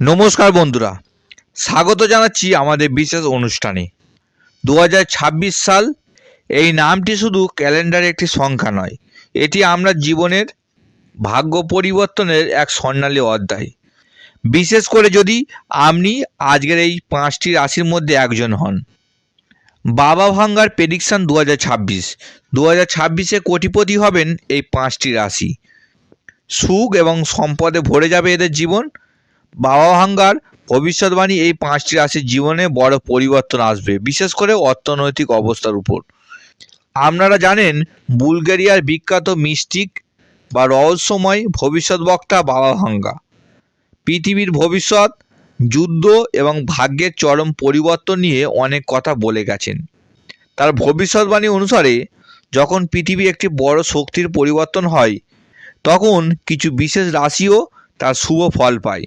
নমস্কার বন্ধুরা, স্বাগত জানাচ্ছি আমাদের বিশেষ অনুষ্ঠানে। দু হাজার ছাব্বিশ সাল, এই নামটি শুধু ক্যালেন্ডারে একটি সংখ্যা নয়, এটি আমরা জীবনের ভাগ্য পরিবর্তনের এক স্বর্ণালী অধ্যায়। বিশেষ করে যদি আপনি আজকের এই পাঁচটি রাশির মধ্যে একজন হন। বাবা ভাঙ্গার প্রেডিকশান দু হাজার ছাব্বিশ, দু হাজার ছাব্বিশে কোটিপতি হবেন এই পাঁচটি রাশি। সুখ এবং সম্পদে ভরে যাবে এদের জীবন বাবা ভাঙ্গার ভবিষ্যৎবাণী এই পাঁচটি রাশির জীবনে বড় পরিবর্তন আসবে, বিশেষ করে অর্থনৈতিক অবস্থার উপর। আপনারা জানেন, বুলগেরিয়ার বিখ্যাত মিস্টিক বা রহস্যময় ভবিষ্যৎ বক্তা বাবা ভাঙ্গা। পৃথিবীর ভবিষ্যৎ, যুদ্ধ এবং ভাগ্যের চরম পরিবর্তন নিয়ে অনেক কথা বলে গেছেন। তার ভবিষ্যৎবাণী অনুসারে, যখন পৃথিবী একটি বড় শক্তির পরিবর্তন হয়, তখন কিছু বিশেষ রাশিও তার শুভ ফল পায়।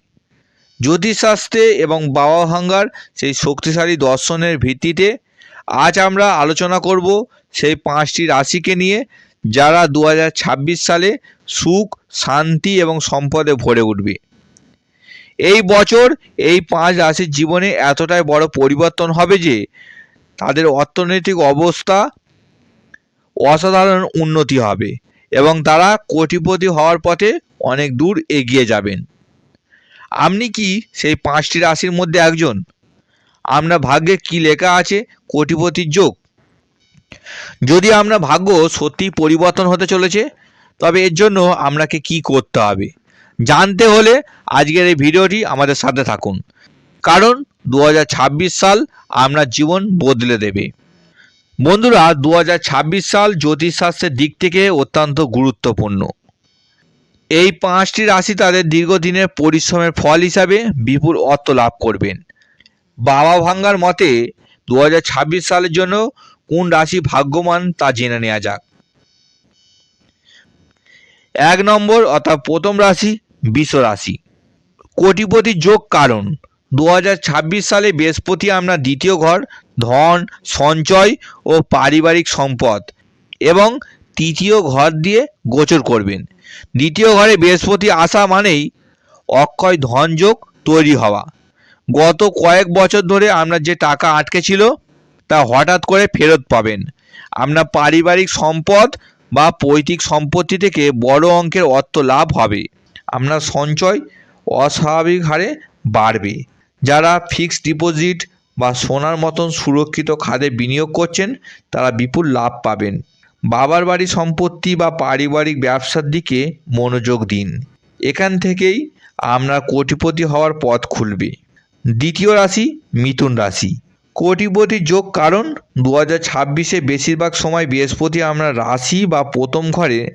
জ্যোতিষশাস্ত্রে এবং বাবা ভাঙ্গার সেই শক্তিশালী দর্শনের ভিত্তিতে আজ আমরা আলোচনা করব সেই পাঁচটি রাশিকে নিয়ে, যারা দু হাজার ছাব্বিশ সালে সুখ, শান্তি এবং সম্পদে ভরে উঠবে। এই বছর এই পাঁচ রাশির জীবনে এতটাই বড় পরিবর্তন হবে যে, তাদের অর্থনৈতিক অবস্থা অসাধারণ উন্নতি হবে এবং তারা কোটিপতি হওয়ার পথে অনেক দূর এগিয়ে যাবেন। আপনি কি সেই পাঁচটি রাশির মধ্যে একজন? আমরা ভাগ্যে কি লেখা আছে? কোটিপতির যোগ। যদি আমরা ভাগ্য সত্যি পরিবর্তন হতে চলেছে, তবে এর জন্য আপনাকে কি করতে হবে? জানতে হলে আজকের এই ভিডিওটি আমাদের সাথে থাকুন। কারণ দু হাজার ছাব্বিশ সাল আপনার জীবন বদলে দেবে। বন্ধুরা দু হাজার ছাব্বিশ সাল জ্যোতিষশাস্ত্রের দিক থেকে অত্যন্ত গুরুত্বপূর্ণ। এই পাঁচটি রাশি তাদের দীর্ঘদিনের পরিশ্রমের ফল হিসাবে বিপুল অর্থ লাভ করবেন। বাবা ভাঙ্গার মতে দু হাজার ছাব্বিশ সালের জন্য কোন রাশি ভাগ্যমান তা জেনে নেওয়া যাক। এক নম্বর অর্থাৎ প্রথম রাশি বিষ রাশি। কোটিপতি যোগ কারণ দু হাজার ছাব্বিশ সালে বৃহস্পতি আপনার দ্বিতীয় ঘর, ধন, সঞ্চয় ও পারিবারিক সম্পদ এবং তৃতীয় ঘর দিয়ে গোচর করবেন। দ্বিতীয় ঘরে বৃহস্পতি আসা মানেই অক্ষয় ধনযোগ তৈরি হওয়া। গত কয়েক বছর ধরে আপনার যে টাকা আটকে ছিল, তা হঠাৎ করে ফেরত পাবেন। আপনার পারিবারিক সম্পদ বা পৈতৃক সম্পত্তি থেকে বড় অঙ্কের অর্থ লাভ হবে। আপনার সঞ্চয় অস্বাভাবিক হারে বাড়বে। যারা ফিক্সড ডিপোজিট বা সোনার মতন সুরক্ষিত খাদে বিনিয়োগ করছেন, তারা বিপুল লাভ পাবেন। বাবার বাড়ি সম্পত্তি বা পারিবারিক ব্যবসার দিকে মনোযোগ দিন। এখান থেকেই আপনার কোটিপতি হওয়ার পথ খুলবে। দ্বিতীয় রাশি মিথুন রাশি। কোটিপতি যোগ কারণ দু হাজার ছাব্বিশে বেশিরভাগ সময় বৃহস্পতি আমরা রাশি বা প্রথম ঘরে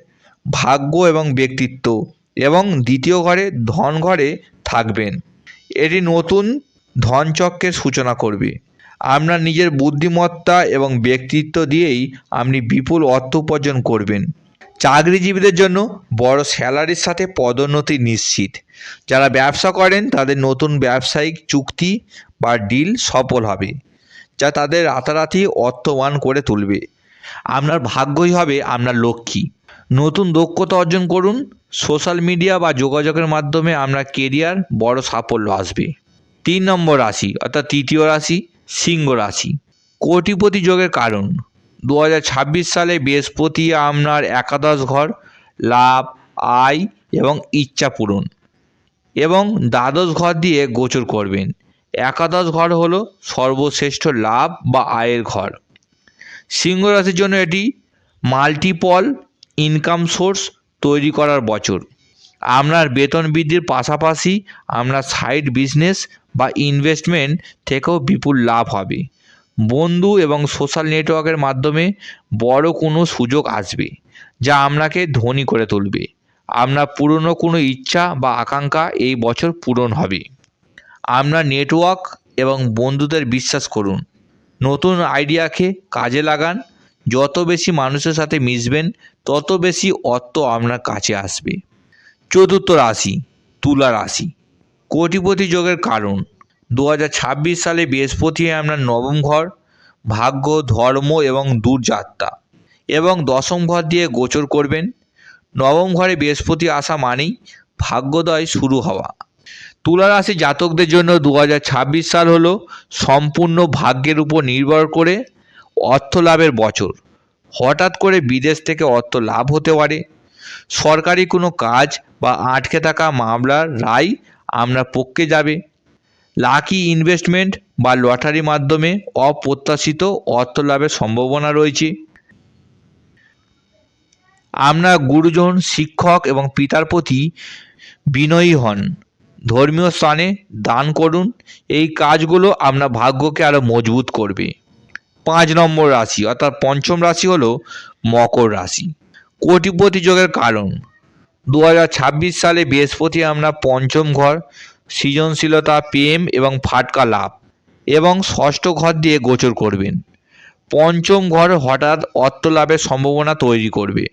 ভাগ্য এবং ব্যক্তিত্ব এবং দ্বিতীয় ঘরে ধন ঘরে থাকবেন। এটি নতুন ধনচক্রের সূচনা করবে। আপনার নিজের বুদ্ধিমত্তা এবং ব্যক্তিত্ব দিয়েই আপনি বিপুল অর্থ উপার্জন করবেন। চাকরিজীবীদের জন্য বড় স্যালারির সাথে পদোন্নতি নিশ্চিত। যারা ব্যবসা করেন, তাদের নতুন ব্যবসায়িক চুক্তি বা ডিল সফল হবে, যা তাদের রাতারাতি অর্থবান করে তুলবে। আপনার ভাগ্যই হবে আপনার লক্ষ্মী। নতুন দক্ষতা অর্জন করুন। সোশ্যাল মিডিয়া বা যোগাযোগের মাধ্যমে আপনার কেরিয়ার বড় সাফল্য আসবে। তিন নম্বর রাশি, অর্থাৎ তৃতীয় রাশি সিংহ রাশি। কোটিপতি যোগের কারণ। দু হাজার ছাব্বিশ সালে বৃহস্পতি আপনার একাদশ ঘর, লাভ, আয় এবং ইচ্ছা পূরণ এবং দ্বাদশ ঘর দিয়ে গোচর করবেন। একাদশ ঘর হলো সর্বশ্রেষ্ঠ লাভ বা আয়ের ঘর। সিংহ রাশির জন্য এটি মাল্টিপল ইনকাম সোর্স তৈরি করার বছর। আপনার বেতন বৃদ্ধির পাশাপাশি আপনার সাইড বিজনেস বা ইনভেস্টমেন্ট থেকেও বিপুল লাভ হবে। বন্ধু এবং সোশ্যাল নেটওয়ার্কের মাধ্যমে বড় কোনো সুযোগ আসবে, যা আপনাকে ধনী করে তুলবে। আপনার পুরনো কোনো ইচ্ছা বা আকাঙ্ক্ষা এই বছর পূরণ হবে। আপনার নেটওয়ার্ক এবং বন্ধুদের বিশ্বাস করুন। নতুন আইডিয়াকে কাজে লাগান। যত বেশি মানুষের সাথে মিশবেন, তত বেশি অর্থ আপনার কাছে আসবে। চতুর্থ রাশি, তুলা রাশি। কোটিপতি যোগের কারণ। দু হাজার ছাব্বিশ সালে বৃহস্পতি আপনার নবম ঘর, ভাগ্য, ধর্ম এবং দূরযাত্রা এবং দশম ঘর দিয়ে গোচর করবেন। নবম ঘরে বৃহস্পতি আসা মানেই ভাগ্যোদয় শুরু হওয়া। তুলা রাশি জাতকদের জন্য দু হাজার ছাব্বিশ সাল হলো সম্পূর্ণ ভাগ্যের উপর নির্ভর করে অর্থ লাভের বছর। হঠাৎ করে বিদেশ থেকে অর্থ লাভ হতে পারে। সরকারি কোনো কাজ বা আটকে থাকা মামলার রায় আপনার পক্ষে যাবে। লাকি ইনভেস্টমেন্ট বা লটারির মাধ্যমে অপ্রত্যাশিত অর্থ লাভের সম্ভাবনা রয়েছে। আপনার গুরুজন, শিক্ষক এবং পিতার প্রতি বিনয়ী হন। ধর্মীয় স্থানে দান করুন। এই কাজগুলো আপনার ভাগ্যকে আরও মজবুত করবে। পাঁচ নম্বর রাশি অর্থাৎ পঞ্চম রাশি হলো মকর রাশি। কোটিপতি যোগের কারণ। দু ছাব্বিশ সালে বৃহস্পতি আপনার পঞ্চম ঘর, সৃজনশীলতা, প্রেম এবং ফাটকা লাভ এবং ষষ্ঠ ঘর দিয়ে গোচর করবেন। পঞ্চম ঘর হঠাৎ অর্থ লাভের সম্ভাবনা তৈরি করবে।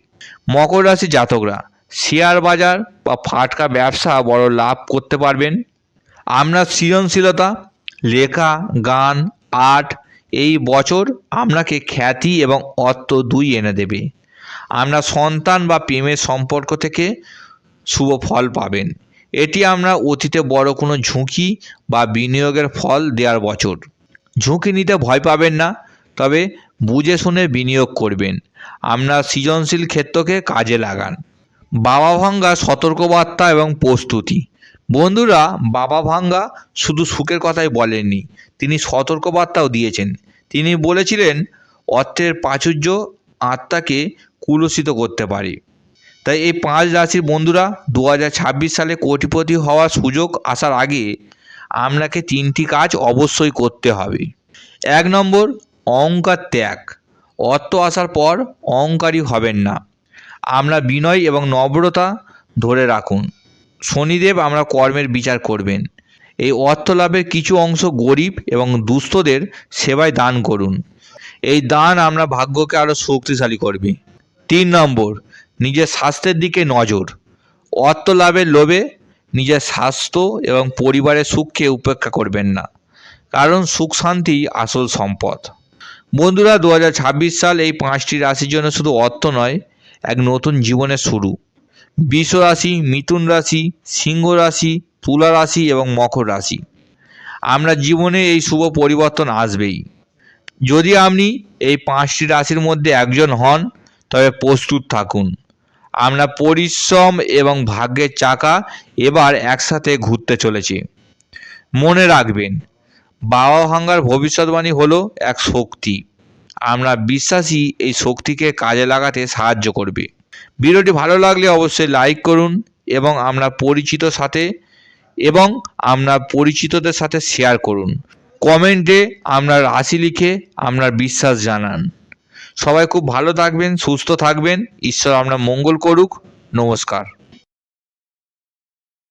মকর রাশি জাতকরা শেয়ার বাজার বা ফাটকা ব্যবসা বড় লাভ করতে পারবেন। আপনার সৃজনশীলতা, লেখা, গান, আর্ট এই বছর আপনাকে খ্যাতি এবং অর্থ দুই এনে দেবে। আপনার সন্তান বা প্রেমের সম্পর্ক থেকে শুভ ফল পাবেন। এটি আমরা অতীতে বড় কোনো ঝুঁকি বা বিনিয়োগের ফল দেওয়ার বছর। ঝুঁকি নিতে ভয় পাবেন না, তবে বুঝে শুনে বিনিয়োগ করবেন। আমরা সৃজনশীল ক্ষেত্রকে কাজে লাগান। বাবা ভাঙ্গা, সতর্কবার্তা এবং প্রস্তুতি। বন্ধুরা, বাবা ভাঙ্গা শুধু সুখের কথাই বলেননি, তিনি সতর্কবার্তাও দিয়েছেন। তিনি বলেছিলেন, অর্থের প্রাচুর্য আত্মাকে কুলসিত করতে পারি। তাই এই পাঁচ রাশির বন্ধুরা দু হাজার ছাব্বিশ সালে কোটিপতি হওয়ার সুযোগ আসার আগে আপনাকে তিনটি কাজ অবশ্যই করতে হবে। এক নম্বর, অহংকার ত্যাগ। অর্থ আসার পর অহংকারী হবেন না। আমরা বিনয় এবং নম্রতা ধরে রাখুন। শনিদেব আমরা কর্মের বিচার করবেন। এই অর্থ লাভের কিছু অংশ গরিব এবং দুস্থদের সেবায় দান করুন। এই দান আমরা ভাগ্যকে আরও শক্তিশালী করবে। তিন নম্বর, নিজের স্বাস্থ্যের দিকে নজর। অর্থ লাভের লোভে নিজের স্বাস্থ্য এবং পরিবারের সুখকে উপেক্ষা করবেন না, কারণ সুখ শান্তি আসল সম্পদ। বন্ধুরা, দু হাজার ছাব্বিশ সাল এই পাঁচটি রাশির জন্য শুধু অর্থ নয়, এক নতুন জীবনের শুরু। বৃষ রাশি, মিথুন রাশি, সিংহ রাশি, তুলা রাশি এবং মকর রাশি। আমরা জীবনে এই শুভ পরিবর্তন আসবেই। যদি আপনি এই পাঁচটি রাশির মধ্যে একজন হন তবে প্রস্তুত থাকুন। আমরা পরিশ্রম এবং ভাগ্যের চাকা এবার একসাথে ঘুরতে চলেছে। মনে রাখবেন, বাবা ভাঙ্গার ভবিষ্যৎবাণী হলো এক শক্তি। আমরা বিশ্বাসী এই শক্তিকে কাজে লাগাতে সাহায্য করবে। ভিডিওটি ভালো লাগলে অবশ্যই লাইক করুন এবং আমরা পরিচিত সাথে এবং আমরা পরিচিতদের সাথে শেয়ার করুন। কমেন্টে আপনার রাশি লিখে আপনার বিশ্বাস জানান। সবাই খুব ভালো থাকবেন সুস্থ থাকবেন। ঈশ্বর আপনার মঙ্গল করুক। নমস্কার।